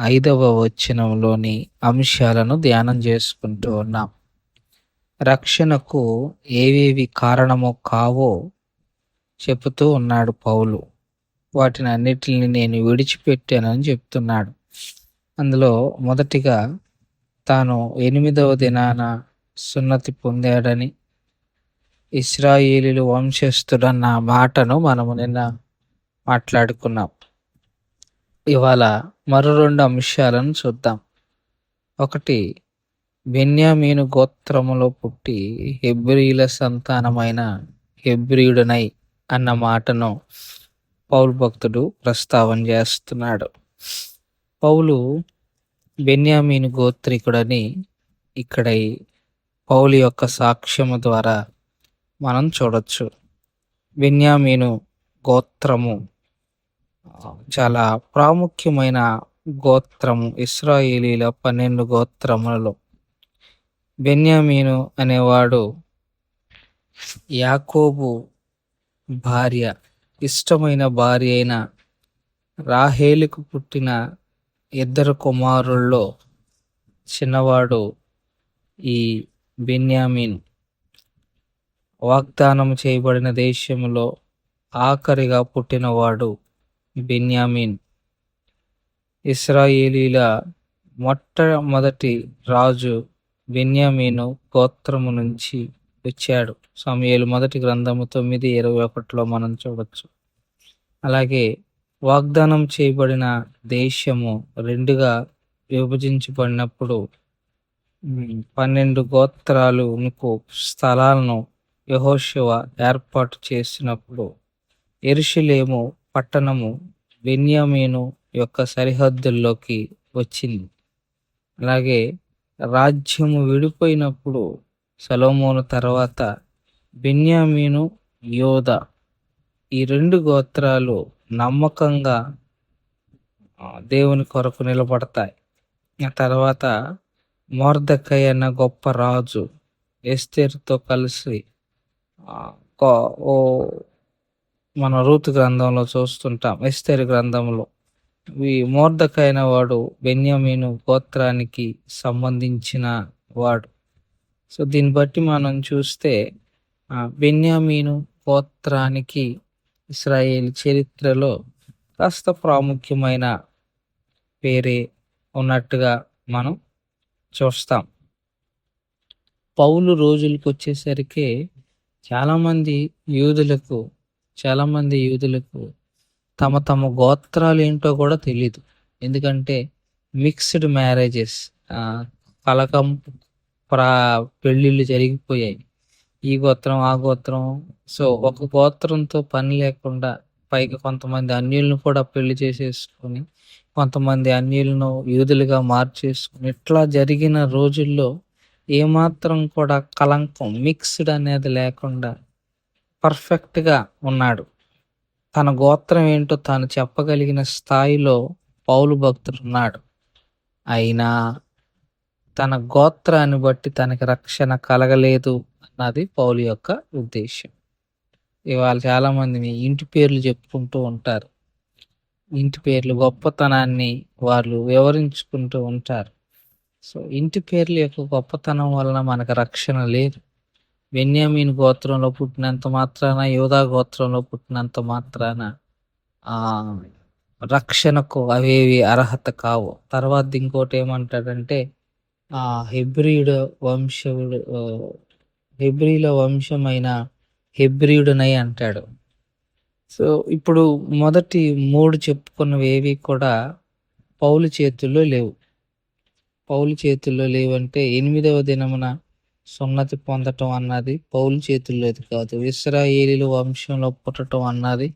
ఐదవ వచనంలోని అంశాలను ధ్యానం చేసుకుంటూ ఉన్నాం. రక్షణకు ఏవేవి కారణమో కావో చెబుతూ ఉన్నాడు పౌలు. వాటిని అన్నిటిని నేను విడిచిపెట్టానని చెప్తున్నాడు. అందులో మొదటిగా తాను ఎనిమిదవ దినాన సున్నతి పొందాడని ఇస్రాయేలీలు వంశస్థుడన్న మాటను మనము నిన్న మాట్లాడుకున్నాం. ఇవాళ మరో రెండు అంశాలను చూద్దాం. ఒకటి బెన్యామీను గోత్రములో పుట్టి హెబ్రియుల సంతానమైన హెబ్రియుడనై అన్న మాటను పౌలు భక్తుడు ప్రస్తావన చేస్తున్నాడు. పౌలు బెన్యామీను గోత్రికుడని ఇక్కడ పౌలు యొక్క సాక్ష్యము ద్వారా మనం చూడొచ్చు. బెన్యామీను గోత్రము చాలా ప్రాముఖ్యమైన గోత్రము ఇస్రాయేలీల పన్నెండు గోత్రములలో. బెన్యామీను అనేవాడు యాకోబు భార్య ఇష్టమైన భార్య అయిన రాహేలుకు పుట్టిన ఇద్దరు కుమారుల్లో చిన్నవాడు ఈ బెన్యామీన్. వాగ్దానం చేయబడిన దేశంలో ఆఖరిగా పుట్టినవాడు బెన్యామిన్. ఇస్రాయేలీల మొట్టమొదటి రాజు బెన్యామీను గోత్రము నుంచి వచ్చాడు. సమయలు మొదటి గ్రంథము తొమ్మిది ఇరవై ఒకటిలో మనం చూడవచ్చు అలాగే వాగ్దానం చేయబడిన దేశము రెండుగా విభజించబడినప్పుడు పన్నెండు గోత్రాలకు స్థలాలను యహోశివ ఏర్పాటు చేసినప్పుడు ఎరుషులేము పట్టణము బెన్యామీను యొక్క సరిహద్దుల్లోకి వచ్చింది. అలాగే రాజ్యము విడిపోయినప్పుడు సలోమోను తర్వాత బెన్యామీను యోధ ఈ రెండు గోత్రాలు నమ్మకంగా దేవుని కొరకు నిలబడతాయి. ఆ తర్వాత మోర్దకయ్య అన్న గొప్ప రాజు ఎస్తేర్తో కలిసి ఓ మన రూతు గ్రంథంలో చూస్తుంటాం. ఎస్తేరు గ్రంథంలో. ఈ మోర్దకైన వాడు బెన్యామీను గోత్రానికి సంబంధించిన వాడు. సో దీన్ని బట్టి మనం చూస్తే బెన్యామీను గోత్రానికి ఇస్రాయేల్ చరిత్రలో కాస్త ప్రాముఖ్యమైన పేరే ఉన్నట్టుగా మనం చూస్తాం. పౌలు రోజులకు వచ్చేసరికి చాలామంది యూదులకు చాలామంది యూదులకు తమ తమ గోత్రాలు ఏంటో కూడా తెలియదు ఎందుకంటే మిక్స్డ్ మ్యారేజెస్ కలకం ప్రా పెళ్ళిళ్ళు జరిగిపోయాయి. ఈ గోత్రం ఆ గోత్రం. సో ఒక గోత్రంతో పని లేకుండా పైగా కొంతమంది అన్యులను కూడా పెళ్ళి చేసేసుకొని కొంతమంది అన్యులను యూదులుగా మార్చేసుకుని ఇట్లా జరిగిన రోజుల్లో ఏమాత్రం కూడా కలంకం మిక్స్డ్ అనేది లేకుండా పర్ఫెక్ట్గా ఉన్నాడు. తన గోత్రం ఏంటో తాను చెప్పగలిగిన స్థాయిలో పౌలు భక్తుడు ఉన్నాడు. అయినా తన గోత్రాన్ని బట్టి తనకి రక్షణ కలగలేదు అన్నది పౌలు యొక్క ఉద్దేశం ఇవాళ చాలామంది మీ ఇంటి పేర్లు చెప్పుకుంటూ ఉంటారు. ఇంటి పేర్లు గొప్పతనాన్ని వాళ్ళు వివరించుకుంటూ ఉంటారు. సో ఇంటి పేర్ల యొక్క గొప్పతనం వలన మనకు రక్షణ లేదు. బెన్యామీన్ గోత్రంలో పుట్టినంత మాత్రాన యోధా గోత్రంలో పుట్టినంత మాత్రాన ఆ రక్షణకు అవేవి అర్హత కావు. తర్వాత ఇంకోటి ఏమంటాడంటే ఆ హెబ్రియుడు వంశవుడు హెబ్రియుల వంశమైన హెబ్రియుడునై అంటాడు. సో ఇప్పుడు మొదటి మూడు చెప్పుకున్నవి ఏవి కూడా పౌలు చేతుల్లో లేవు. పౌలు చేతుల్లో లేవంటే ఎనిమిదవ దినమున సున్నతి పొందటం అన్నది పౌలు లేదు కాదు ఇస్రాయేలీలు వంశంలో పుట్టడం అన్నది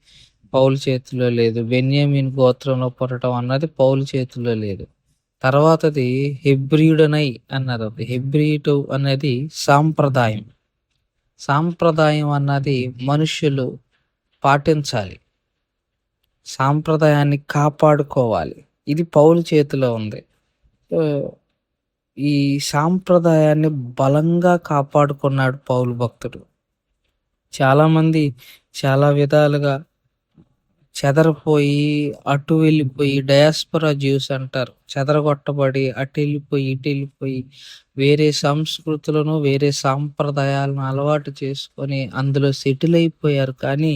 పౌలు చేతిలో లేదు. బెన్యామిన్ గోత్రంలో పుట్టడం అన్నది పౌలు చేతిలో లేదు. తర్వాతది హెబ్రియుడనై అన్నది ఉంది హెబ్రియుడు అనేది సాంప్రదాయం. సాంప్రదాయం అన్నది మనుషులు పాటించాలి. సాంప్రదాయాన్ని కాపాడుకోవాలి. ఇది పౌలు చేతిలో ఉంది. ఈ సాంప్రదాయాన్ని బలంగా కాపాడుకున్నాడు పౌలు భక్తుడు. చాలామంది చాలా విధాలుగా చెదరపోయి అటు వెళ్ళిపోయి డయాస్పరా జ్యూస్ అంటారు. చెదరగొట్టబడి అటు వెళ్ళిపోయి ఇటు వెళ్ళిపోయి వేరే సంస్కృతులను వేరే సాంప్రదాయాలను అలవాటు చేసుకొని అందులో సెటిల్ అయిపోయారు. కానీ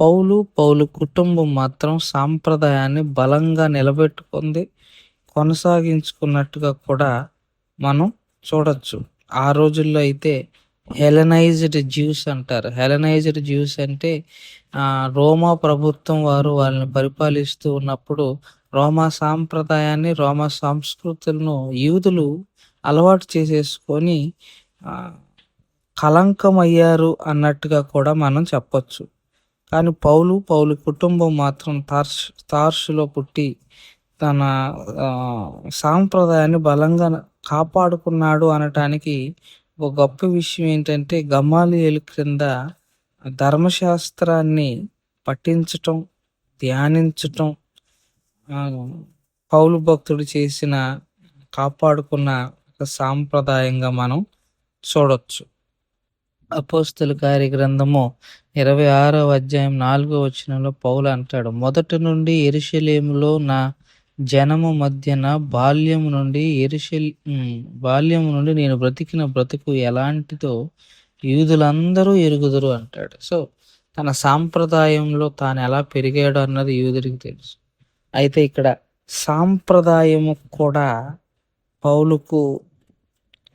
పౌలు పౌలు కుటుంబం మాత్రం సాంప్రదాయాన్ని బలంగా నిలబెట్టుకుంది కొనసాగించుకున్నట్టుగా కూడా మనం చూడొచ్చు. ఆ రోజుల్లో అయితే హెలనైజ్డ్ జ్యూస్ అంటారు. హెలనైజ్డ్ జ్యూస్ అంటే రోమా ప్రభుత్వం వారు వాళ్ళని పరిపాలిస్తూ ఉన్నప్పుడు రోమా సాంప్రదాయాన్ని రోమా సంస్కృతులను యూదులు అలవాటు చేసేసుకొని కలంకం అయ్యారు అన్నట్టుగా కూడా మనం చెప్పొచ్చు. కానీ పౌలు పౌలు కుటుంబం మాత్రం తార్ష్ తార్షులో పుట్టి తన సాంప్రదాయాన్ని బలంగా కాపాడుకున్నాడు అనటానికి ఒక గొప్ప విషయం ఏంటంటే గమాలియలు క్రింద ధర్మశాస్త్రాన్ని పఠించటం ధ్యానించటం పౌలు భక్తుడు చేసిన కాపాడుకున్న ఒక సాంప్రదాయంగా మనం చూడొచ్చు. అపోస్తుల కార్య గ్రంథము ఇరవై ఆరో అధ్యాయం నాలుగో వచనంలో పౌలు అంటాడు మొదటి నుండి ఎరుషలేములో నా జనము మధ్యన బాల్యము నుండి ఎరుషల్ బాల్యము నుండి నేను బ్రతికిన బ్రతుకు ఎలాంటిదో యూదులందరూ ఎరుగుదురు అంటాడు. సో తన సాంప్రదాయంలో తాను ఎలా పెరిగాడు అన్నది యూదుడికి తెలుసు. అయితే ఇక్కడ సాంప్రదాయము కూడా పౌలుకు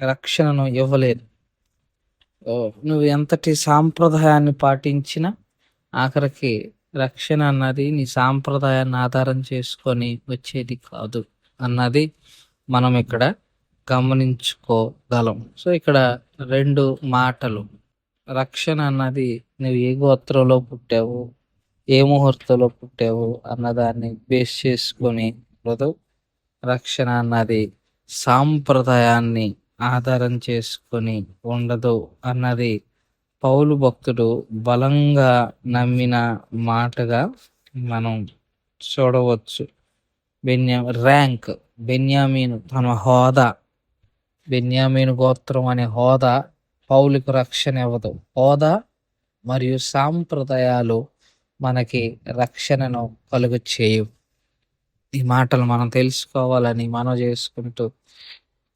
రక్షణను ఇవ్వలేదు. నువ్వు ఎంతటి సాంప్రదాయాన్ని పాటించినా ఆఖరికి రక్షణ అన్నది నీ సాంప్రదాయాన్ని ఆధారం చేసుకొని వచ్చేది కాదు అన్నది మనం ఇక్కడ గమనించుకోగలం. సో ఇక్కడ రెండు మాటలు. రక్షణ అన్నది నువ్వు ఏ గోత్రంలో పుట్టావు ఏ ముహూర్తంలో పుట్టావు అన్నదాన్ని బేస్ చేసుకొని ఉండదు. రక్షణ అన్నది సాంప్రదాయాన్ని ఆధారం చేసుకొని ఉండదు అన్నది పౌలు భక్తుడు బలంగా నమ్మిన మాటగా మనం చూడవచ్చు. బెన్యా ర్యాంక్. బెన్యామీను తన హోదా. బెన్యామీను గోత్రం అనే హోదా పౌలుకు రక్షణ ఇవ్వదు. హోదా మరియు సాంప్రదాయాలు మనకి రక్షణను కలుగు చేయు ఈ మాటలు మనం తెలుసుకోవాలని మనం చేసుకుంటూ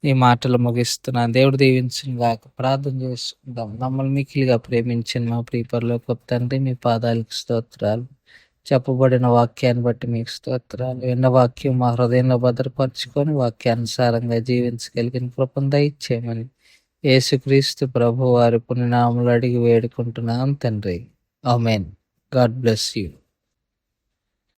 ఈ మాటలు ముగిస్తున్నాను. దేవుడు దీవించిన గాక ప్రార్థన చేసుకుందాం. మమ్మల్ని మిక్కిలిగా ప్రేమించిన మా ప్రీపర్లో కొత్త తండ్రి మీ పాదాలకు స్తోత్రాలు. చెప్పబడిన వాక్యాన్ని బట్టి మీకు స్తోత్రాలు. విన్న వాక్యం మా హృదయంలో భద్రపరచుకొని వాక్యానుసారంగా జీవించగలిగిన కృపను దయచేయమని యేసుక్రీస్తు ప్రభు వారి పుణ్యనాములు అడిగి వేడుకుంటున్నాం తండ్రి. ఆమెన్. God bless you.